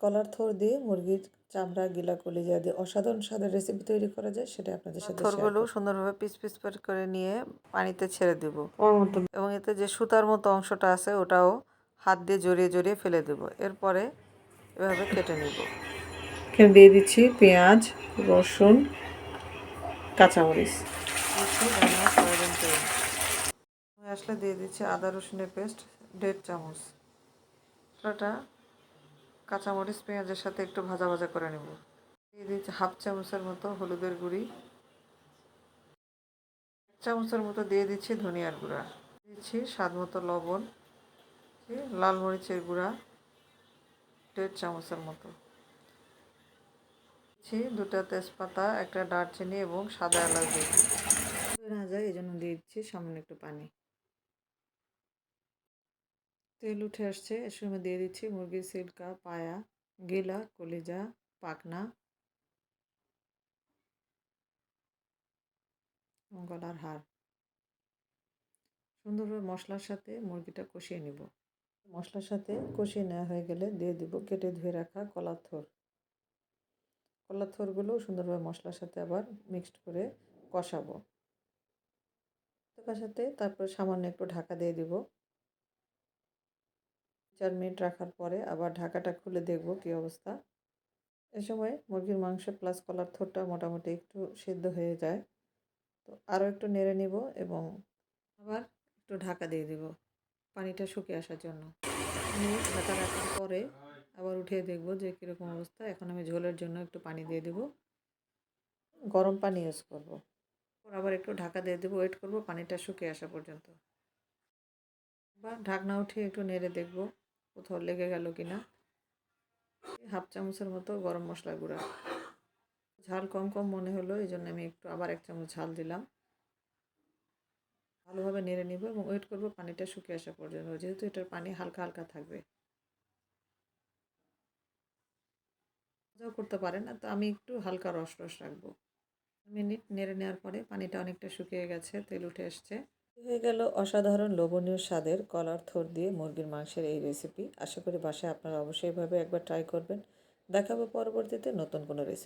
কলার থোর দিয়ে মুরগির চামড়া গিলা কলিজা দিয়ে অসাধারণ স্বাদের রেসিপি তৈরি করা যায় সেটা আপনাদের সাথে শেয়ার থরগুলো। সুন্দরভাবে পিস পিস করে নিয়ে পানিতে ছেড়ে দিব। এবং এতে যে সুতার মতো অংশটা আছে ওটাও হাত দিয়ে জড়িয়ে জড়িয়ে ফেলে দেব। এরপরে এভাবে কেটে নিব। এখানে দিয়ে দিচ্ছি পেঁয়াজ রসুন কাঁচামরিচ। আসলে দিয়ে দিচ্ছি আদা রসুনের পেস্ট দেড় চামচ। কাঁচামরিচ, পেঁয়াজের সাথে একটু ভাজা ভাজা করে নেব। দিয়ে দিচ্ছি হাফ চামচের মতো হলুদের গুঁড়ি। এক চামচের মতো দিয়ে দিচ্ছি ধনিয়ার গুঁড়া। দিচ্ছি স্বাদ মতো লবণ লাল মরিচের গুঁড়া, দেড় চামচের মতো। দিচ্ছি দুটা তেজপাতা, একটা দারচিনি এবং সাদা এলাচ দিয়ে না যায় এই জন্য দিয়ে দিচ্ছি সামান্য একটু পানি। তেল উঠে আসছে। এর সময় দিয়ে দিচ্ছি মুরগির সিল্কা, পায়া, গিলা, কলিজা পাকনা গলার হাড় সুন্দরভাবে মশলার সাথে মুরগিটা কষিয়ে নিব। মশলার সাথে কষিয়ে নেওয়া হয়ে গেলে দিয়ে দিব কেটে ধুয়ে রাখা কলার থোর। কলার থোরগুলো সুন্দরভাবে মশলার সাথে আবার মিক্সড করে কষাবো। কষাতে তারপর সামান্য একটু ঢাকা দিয়ে দিব। চার মিনিট রাখার পরে আবার ঢাকাটা খুলে দেখব কী অবস্থা। এ সময় মুরগির মাংস প্লাস কলার থোরটা মোটামুটি একটু সিদ্ধ হয়ে যায়। তো আরও একটু নেড়ে নিব এবং আবার একটু ঢাকা দিয়ে দিব পানিটা শুকিয়ে আসার জন্য। ঢাকা রাখার পরে আবার উঠিয়ে দেখব যে কীরকম অবস্থা। এখন আমি ঝোলের জন্য একটু পানি দিয়ে দিব। গরম পানি ইউজ করব। আবার একটু ঢাকা দিয়ে দেবো ওয়েট করব পানিটা শুকিয়ে আসা পর্যন্ত। বা ঢাকনা উঠিয়ে একটু নেড়ে দেখব। কোথাও লেগে গেল কি না হাফ চামচের মতো গরম মশলা গুঁড়া। ঝাল কম কম মনে হলো এই জন্য আমি একটু আবার এক চামচ ঝাল দিলাম। ভালোভাবে নেড়ে নিব এবং ওয়েট করব পানিটা শুকিয়ে আসা পর্যন্ত, যেহেতু এটার পানি হালকা হালকা থাকবে। মজাও করতে পারেন না, তো আমি একটু হালকা রস রস রাখব। মিনিট নেড়ে নেওয়ার পরে পানিটা অনেকটা শুকিয়ে গেছে, তেল উঠে এসছে হয়ে গেল অসাধারণ লোভনীয় স্বাদের কলার থোর দিয়ে মুরগির মাংসের এই রেসিপি আশা করি বাসায় আপনারা অবশ্যইভাবে একবার ট্রাই করবেন। দেখাবো পরবর্তীতে নতুন কোনো রেসিপি